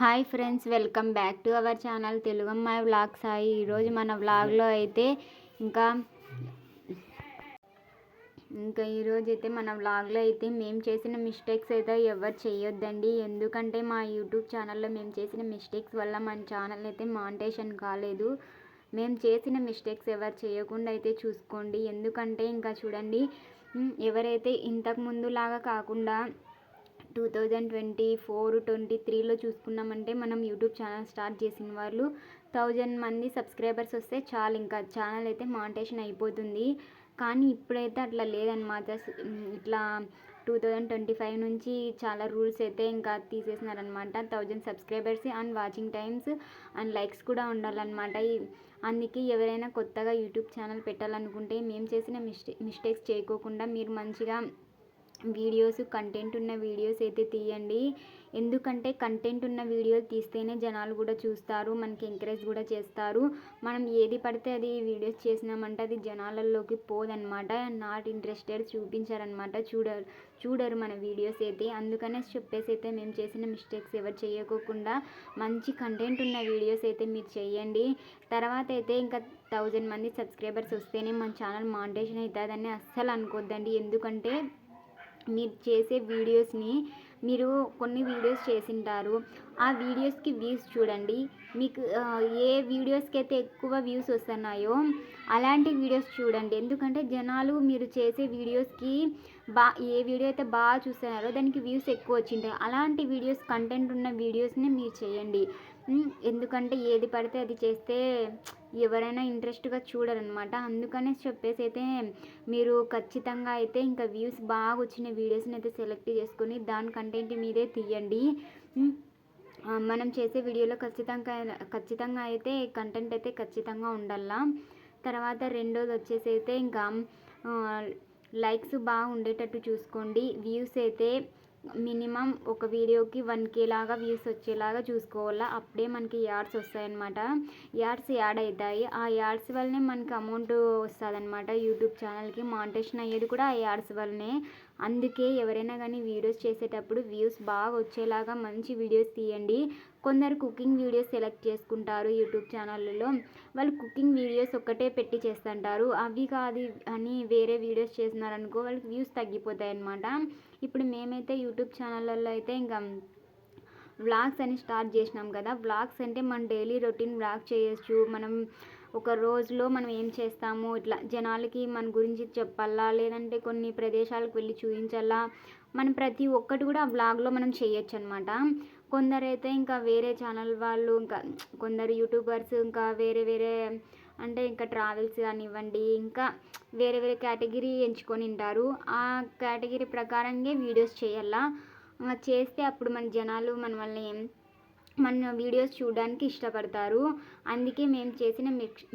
Hi friends welcome back to our channel Telugu అమ్మాయి vlog Sai. ఈరోజు మన వ్లాగ్లో అయితే ఇంకా ఇంకా ఈరోజు అయితే మన వ్లాగ్లో అయితే మేము చేసిన మిస్టేక్స్ అయితే ఎవరు చేయొద్దండి. ఎందుకంటే మా యూట్యూబ్ ఛానల్లో మేము చేసిన మిస్టేక్స్ వల్ల మన ఛానల్ అయితే మానిటేషన్ కాలేదు. మేము చేసిన మిస్టేక్స్ ఎవరు చేయకుండా అయితే చూసుకోండి. ఎందుకంటే ఇంకా చూడండి ఎవరైతే ఇంతకు ముందులాగా కాకుండా two thousand twenty four twenty త్రీలో చూసుకున్నామంటే మనం యూట్యూబ్ ఛానల్ స్టార్ట్ చేసిన వాళ్ళు థౌజండ్ మంది సబ్స్క్రైబర్స్ వస్తే చాలు ఇంకా ఛానల్ అయితే మానిటేషన్ అయిపోతుంది. కానీ ఇప్పుడైతే అట్లా లేదనమాట ఇట్లా టూ థౌజండ్ ట్వంటీ ఫైవ్ నుంచి చాలా రూల్స్ అయితే ఇంకా తీసేసినారనమాట. Thousand subscribers and watching times and likes కూడా ఉండాలన్నమాట. ఈ- అందుకే ఎవరైనా కొత్తగా యూట్యూబ్ ఛానల్ పెట్టాలనుకుంటే మేము చేసిన మిస్టే మిస్టేక్స్ చేయకోకుండా మీరు మంచిగా వీడియోస్ కంటెంట్ ఉన్న వీడియోస్ అయితే తీయండి. ఎందుకంటే కంటెంట్ ఉన్న వీడియోలు తీస్తేనే జనాలు కూడా చూస్తారు మనకి ఎంకరేజ్ కూడా చేస్తారు. మనం ఏది పడితే అది వీడియోస్ చేసినామంటే అది జనాలలోకి పోదనమాట నాట్ ఇంట్రెస్టెడ్ చూపించారనమాట చూడరు చూడరు మన వీడియోస్ అయితే. అందుకనే చెప్పేసి అయితే మేము చేసిన మిస్టేక్స్ ఎవరు చేయకోకుండా మంచి కంటెంట్ ఉన్న వీడియోస్ అయితే మీరు చేయండి. తర్వాత అయితే ఇంకా థౌజండ్ మంది సబ్స్క్రైబర్స్ వస్తేనే మన ఛానల్ మానిటేషన్ అవుతుందని అస్సలు అనుకోద్దండి. ఎందుకంటే మీరు చేసే వీడియోస్ని మీరు కొన్ని వీడియోస్ చేసింటారు. ఆ వీడియోస్కి వ్యూస్ చూడండి. మీకు ఏ వీడియోస్కి అయితే ఎక్కువ వ్యూస్ వస్తున్నాయో అలాంటి వీడియోస్ చూడండి. ఎందుకంటే జనాలు మీరు చేసే వీడియోస్కి బా ఏ వీడియో అయితే బాగా చూస్తున్నారో దానికి వ్యూస్ ఎక్కువ వచ్చింటాయి. అలాంటి వీడియోస్ కంటెంట్ ఉన్న వీడియోస్ని మీరు చేయండి. ఎందుకంటే ఏది పడితే అది చేస్తే ఎవరైనా ఇంట్రెస్ట్గా చూడరనమాట. అందుకనే చెప్పేసి అయితే మీరు ఖచ్చితంగా అయితే ఇంకా వ్యూస్ బాగా వచ్చిన వీడియోస్ని అయితే సెలెక్ట్ చేసుకొని దాని కంటెంట్ మీదే తీయండి. మనం చేసే వీడియోలో ఖచ్చితంగా ఖచ్చితంగా అయితే కంటెంట్ అయితే ఖచ్చితంగా ఉండాలా. తర్వాత రెండోది వచ్చేసి అయితే ఇంకా లైక్స్ బాగా ఉండేటట్టు చూసుకోండి. వ్యూస్ అయితే మినిమం ఒక వీడియోకి వన్ కే లాగా వ్యూస్ వచ్చేలాగా చూసుకోవాలా? అప్పుడే మనకి యాడ్స్ వస్తాయన్నమాట. యాడ్స్ యాడ్ అవుతాయి ఆ యాడ్స్ వల్లనే మనకి అమౌంట్ వస్తుందన్నమాట. యూట్యూబ్ ఛానల్కి మానిటేషన్ అయ్యేది కూడా ఆ యాడ్స్ వల్లనే. అందుకే ఎవరైనా కానీ వీడియోస్ చేసేటప్పుడు వ్యూస్ బాగా వచ్చేలాగా మంచి వీడియోస్ తీయండి. కొందరు కుకింగ్ వీడియోస్ సెలెక్ట్ చేసుకుంటారు యూట్యూబ్ ఛానళ్ళలో. వాళ్ళు కుకింగ్ వీడియోస్ ఒక్కటే పెట్టి చేస్తుంటారు. అవి కాదు అని వేరే వీడియోస్ చేసినారనుకో వాళ్ళకి వ్యూస్ తగ్గిపోతాయి అన్నమాట ఇప్పుడు మేమైతే యూట్యూబ్ ఛానళ్ళల్లో అయితే ఇంకా వ్లాగ్స్ అని స్టార్ట్ చేసినాం కదా. వ్లాగ్స్ అంటే మన డైలీ రొటీన్ వ్లాగ్ చేయొచ్చు. మనం ఒక రోజులో మనం ఏం చేస్తాము? ఇట్లా జనాలకి మన గురించి చెప్పాలా? లేదంటే కొన్ని ప్రదేశాలకు వెళ్ళి చూపించాలా మనం ప్రతి ఒక్కటి కూడా ఆ వ్లాగ్లో మనం చేయొచ్చు అనమాట కొందరైతే ఇంకా వేరే ఛానల్ వాళ్ళు ఇంకా కొందరు యూట్యూబర్స్ ఇంకా వేరే వేరే అంటే ఇంకా ట్రావెల్స్ కానివ్వండి ఇంకా వేరే వేరే కేటగిరీ ఎంచుకొని ఉంటారు. ఆ కేటగిరీ ప్రకారంగా వీడియోస్ చేయాలా? చేస్తే అప్పుడు మన జనాలు మన వల్ల మన వీడియోస్ చూడడానికి ఇష్టపడతారు. అందుకే మేము చేసిన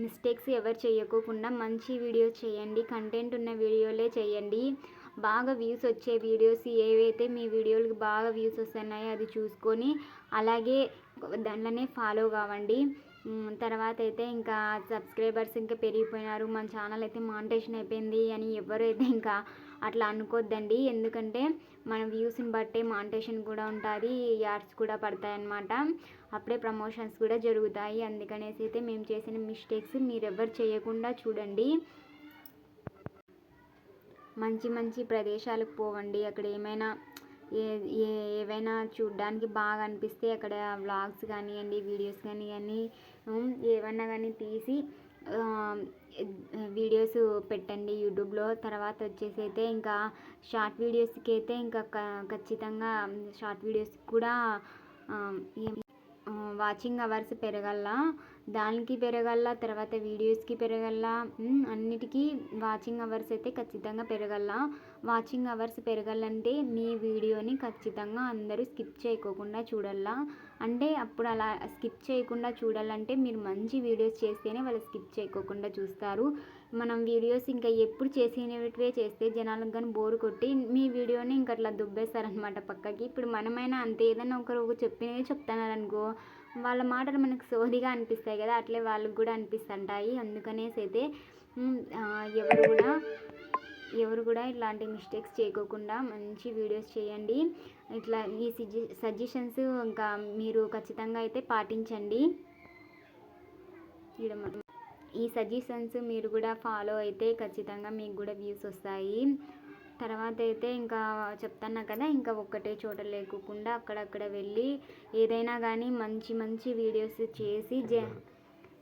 మిస్టేక్స్ ఎవరు చేయకోకుండా మంచి వీడియోస్ చేయండి కంటెంట్ ఉన్న వీడియోలే చేయండి. బాగా వ్యూస్ వచ్చే వీడియోస్ ఏవైతే మీ వీడియోలకు బాగా వ్యూస్ వస్తున్నాయో అది చూసుకొని అలాగే దాంట్లోనే ఫాలో కావండి. తర్వాత అయితే ఇంకా సబ్స్క్రైబర్స్ ఇంకా పెరిగిపోయినారు. మన ఛానల్ అయితే మానిటేషన్ అయిపోయింది అని ఎవరైతే ఇంకా అట్లా అనుకోద్దండి. ఎందుకంటే మన వ్యూస్ని బట్టే మానిటేషన్ కూడా ఉంటుంది యాడ్స్ కూడా పడతాయి అన్నమాట అప్పుడే ప్రమోషన్స్ కూడా జరుగుతాయి. అందుకనేసి అయితే మేము చేసిన మిస్టేక్స్ మీరు ఎవరు చేయకుండా చూడండి. మంచి మంచి ప్రదేశాలకు పోవండి. అక్కడ ఏమైనా ఏ ఏ- ఏవైనా చూడడానికి బాగా అనిపిస్తే అక్కడ వ్లాగ్స్ కానివ్వండి వీడియోస్ కానివ్వండి ఉమ్, ఏమన్నా కానీ తీసి వీడియోస్ పెట్టండి యూట్యూబ్లో. తర్వాత వచ్చేసి అయితే ఇంకా షార్ట్ వీడియోస్కి అయితే ఇంకా ఖచ్చితంగా షార్ట్ వీడియోస్ కూడా వాచింగ్ అవర్స్ పెరగల్ల. దానికి పెరగల్ల తర్వాత వీడియోస్కి పెరగల్ల అన్నిటికీ వాచింగ్ అవర్స్ అయితే ఖచ్చితంగా పెరగల్ల. వాచింగ్ అవర్స్ పెరగాలంటే మీ వీడియోని ఖచ్చితంగా అందరూ స్కిప్ చేయకోకుండా చూడాలా అంటే అప్పుడు అలా స్కిప్ చేయకుండా చూడాలంటే మీరు మంచి వీడియోస్ చేస్తేనే వాళ్ళు స్కిప్ చేయకోకుండా చూస్తారు. మనం వీడియోస్ ఇంకా ఎప్పుడు చేసినవే చేస్తే జనాలకు కానీ బోరు కొట్టి మీ వీడియోని ఇంకా అట్లా దుబ్బేస్తారనమాట పక్కకి. ఇప్పుడు మనమైనా అంతే ఏదైనా ఒకరు చెప్పినవి చెప్తున్నారనుకో వాళ్ళ మాటలు మనకు సోదిగా అనిపిస్తాయి కదా అట్లే వాళ్ళకి కూడా అనిపిస్తుంటాయి. అందుకనేసి అయితే ఎవరు కూడా ఎవరు కూడా ఇలాంటి మిస్టేక్స్ చేయకోకుండా మంచి వీడియోస్ చేయండి. ఇట్లా ఈ సజెషన్స్ ఇంకా మీరు ఖచ్చితంగా అయితే పాటించండి. ఈ సజెషన్స్ మీరు కూడా ఫాలో అయితే ఖచ్చితంగా మీకు కూడా వ్యూస్ వస్తాయి. తర్వాత అయితే ఇంకా చెప్తున్నా కదా ఇంకా ఒక్కటే చోట లేకుండా అక్కడక్కడ వెళ్ళి ఏదైనా కానీ మంచి మంచి వీడియోస్ చేసి జ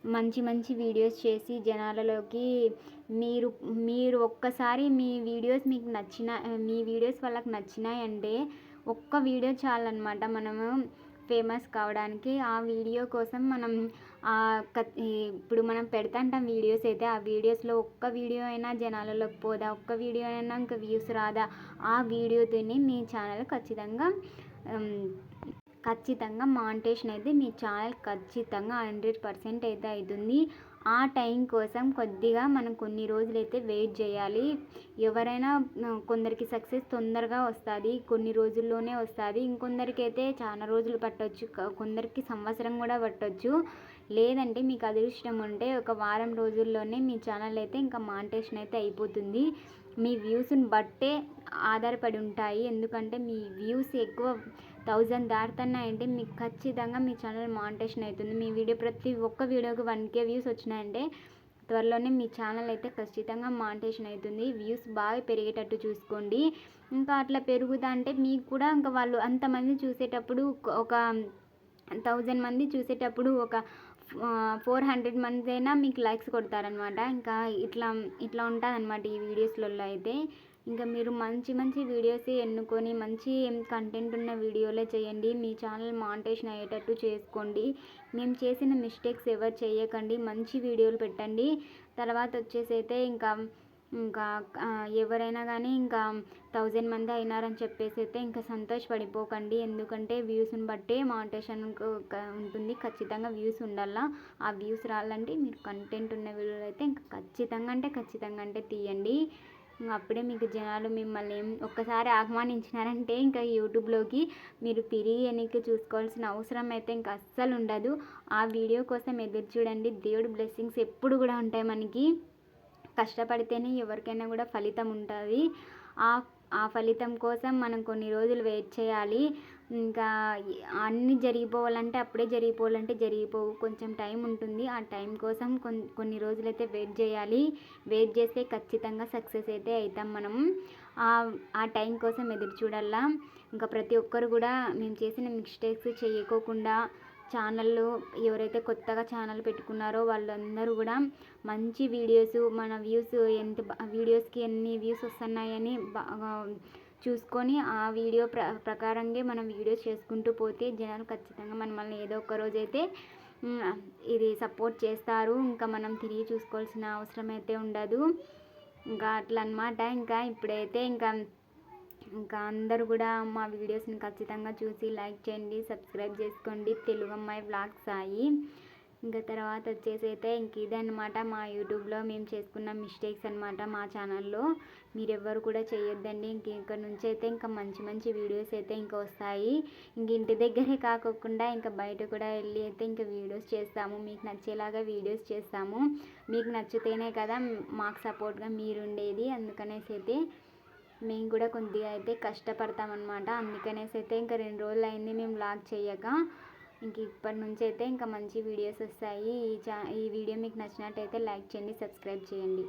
మంచి మంచి వీడియోస్ చేసి జనాలలోకి మీరు మీరు ఒక్కసారి మీ వీడియోస్ మీకు నచ్చిన మీ వీడియోస్ వాళ్ళకి నచ్చినాయంటే ఒక్క వీడియో చాలన్నమాట. మనము ఫేమస్ కావడానికి ఆ వీడియో కోసం మనం ఇప్పుడు మనం పెడతాంటాం వీడియోస్ అయితే ఆ వీడియోస్లో ఒక్క వీడియో అయినా జనాలలోకి పోదా? ఒక్క వీడియో అయినా ఇంకా వ్యూస్ రాదా? ఆ వీడియోతోని మీ ఛానల్ ఖచ్చితంగా ఖచ్చితంగా మాంటేషన్ అయితే మీ ఛానల్ ఖచ్చితంగా హండ్రెడ్ పర్సెంట్ అయితే అవుతుంది. ఆ టైం కోసం కొద్దిగా మనం కొన్ని రోజులైతే వెయిట్ చేయాలి. ఎవరైనా కొందరికి సక్సెస్ తొందరగా వస్తుంది కొన్ని రోజుల్లోనే వస్తుంది. ఇంకొందరికి అయితే చాలా రోజులు పట్టవచ్చు కొందరికి సంవత్సరం కూడా పట్టవచ్చు లేదంటే మీకు అదృష్టం ఉంటే ఒక వారం రోజుల్లోనే మీ ఛానల్ అయితే ఇంకా మాంటేషన్ అయితే అయిపోతుంది. మీ వ్యూస్ని బట్టే ఆధారపడి ఉంటాయి. ఎందుకంటే మీ వ్యూస్ ఎక్కువ థౌజండ్ దాటుతున్నాయంటే మీకు ఖచ్చితంగా మీ ఛానల్ మానిటేషన్ అవుతుంది. మీ వీడియో ప్రతి ఒక్క వీడియోకి వన్ కే వ్యూస్ వచ్చినాయంటే త్వరలోనే మీ ఛానల్ అయితే ఖచ్చితంగా మానిటేషన్ అవుతుంది. వ్యూస్ బాగా పెరిగేటట్టు చూసుకోండి. ఇంకా అట్లా పెరుగుతా అంటే మీకు కూడా ఇంకా వాళ్ళు అంతమంది చూసేటప్పుడు ఒక థౌజండ్ మంది చూసేటప్పుడు ఒక ఫోర్ హండ్రెడ్ మంది అయినా మీకు లైక్స్ కొడతారనమాట ఇంకా ఇట్లా ఇట్లా ఉంటుంది అనమాట ఈ వీడియోస్లలో అయితే. ఇంకా మీరు మంచి మంచి వీడియోస్ ఎన్నుకొని మంచి కంటెంట్ ఉన్న వీడియోలే చేయండి. మీ ఛానల్ మానిటేషన్ అయ్యేటట్టు చేసుకోండి. మేము చేసిన మిస్టేక్స్ ఎవరు చేయకండి. మంచి వీడియోలు పెట్టండి. తర్వాత వచ్చేసి అయితే ఇంకా ఇంకా ఎవరైనా కానీ ఇంకా థౌజండ్ మంది అయినారని చెప్పేసి అయితే ఇంకా సంతోషపడిపోకండి. ఎందుకంటే వ్యూస్ని బట్టే మానిటేషన్ ఉంటుంది. ఖచ్చితంగా వ్యూస్ ఉండాలా ఆ వ్యూస్ రావాలంటే మీరు కంటెంట్ ఉన్న వీడియోలు అయితే ఇంకా ఖచ్చితంగా అంటే ఖచ్చితంగా అంటే తీయండి. అప్పుడే మీకు జనాలు మిమ్మల్ని ఒక్కసారి ఆహ్వానించినారంటే ఇంకా యూట్యూబ్లోకి మీరు తిరిగి వెనక్కి చూసుకోవాల్సిన అవసరం అయితే ఇంకా అస్సలు ఉండదు. ఆ వీడియో కోసం ఎదురు చూడండి. దేవుడి బ్లెస్సింగ్స్ ఎప్పుడు కూడా ఉంటాయి మనకి. కష్టపడితేనే ఎవరికైనా కూడా ఫలితం ఉంటుంది. ఆ ఆ ఫలితం కోసం మనం కొన్ని రోజులు వెయిట్ చేయాలి. ఇంకా అన్నీ జరిగిపోవాలంటే అప్పుడే జరిగిపోవాలంటే జరిగిపోవు. కొంచెం టైం ఉంటుంది. ఆ టైం కోసం కొన్ని కొన్ని రోజులైతే వెయిట్ చేయాలి. వెయిట్ చేస్తే ఖచ్చితంగా సక్సెస్ అయితే అవుతాం మనం. ఆ టైం కోసం ఎదురు చూడాలా. ఇంకా ప్రతి ఒక్కరు కూడా మేము చేసిన మిస్టేక్స్ చేయకోకుండా ఛానళ్ళు ఎవరైతే కొత్తగా ఛానల్ పెట్టుకున్నారో వాళ్ళందరూ కూడా మంచి వీడియోస్ మన వ్యూస్ ఎంత వీడియోస్కి ఎన్ని వ్యూస్ వస్తున్నాయని బాగా చూసుకొని ఆ వీడియో ప్ర ప్రకారంగా మనం వీడియోస్ చేసుకుంటూ పోతే జనాలు ఖచ్చితంగా మనల్ని ఏదో ఒక రోజు అయితే ఇది సపోర్ట్ చేస్తారు. ఇంకా మనం తిరిగి చూసుకోవాల్సిన అవసరం అయితే ఉండదు. ఇంకా అట్లా అనమాట ఇంకా ఇప్పుడైతే ఇంకా ఇంకా అందరు కూడా మా వీడియోస్ని ఖచ్చితంగా చూసి లైక్ చేయండి సబ్స్క్రైబ్ చేసుకోండి. తెలుగు అమ్మాయి వ్లాగ్స్ సాయి. ఇంకా తర్వాత వచ్చేసి అయితే ఇంక ఇదే మా యూట్యూబ్లో మేము చేసుకున్న మిస్టేక్స్ అనమాట మా ఛానల్లో మీరెవ్వరు కూడా చేయొద్దండి. ఇంక ఇక్కడ నుంచి అయితే ఇంకా మంచి మంచి వీడియోస్ అయితే ఇంకా వస్తాయి. ఇంక ఇంటి దగ్గరే కాకుండా ఇంకా బయట కూడా వెళ్ళి అయితే ఇంకా వీడియోస్ చేస్తాము. మీకు నచ్చేలాగా వీడియోస్ చేస్తాము. మీకు నచ్చితేనే కదా మాకు సపోర్ట్గా మీరుండేది. అందుకనేసి అయితే మేము కూడా కొద్దిగా అయితే కష్టపడతామన్నమాట. అందుకనేసి అయితే ఇంకా రెండు రోజులు అయింది మేము బ్లాగ్ చేయక. ఇంక ఇప్పటి నుంచి అయితే ఇంకా మంచి వీడియోస్ వస్తాయి. ఈ చా ఈ వీడియో మీకు నచ్చినట్టయితే లైక్ చేయండి సబ్స్క్రైబ్ చేయండి.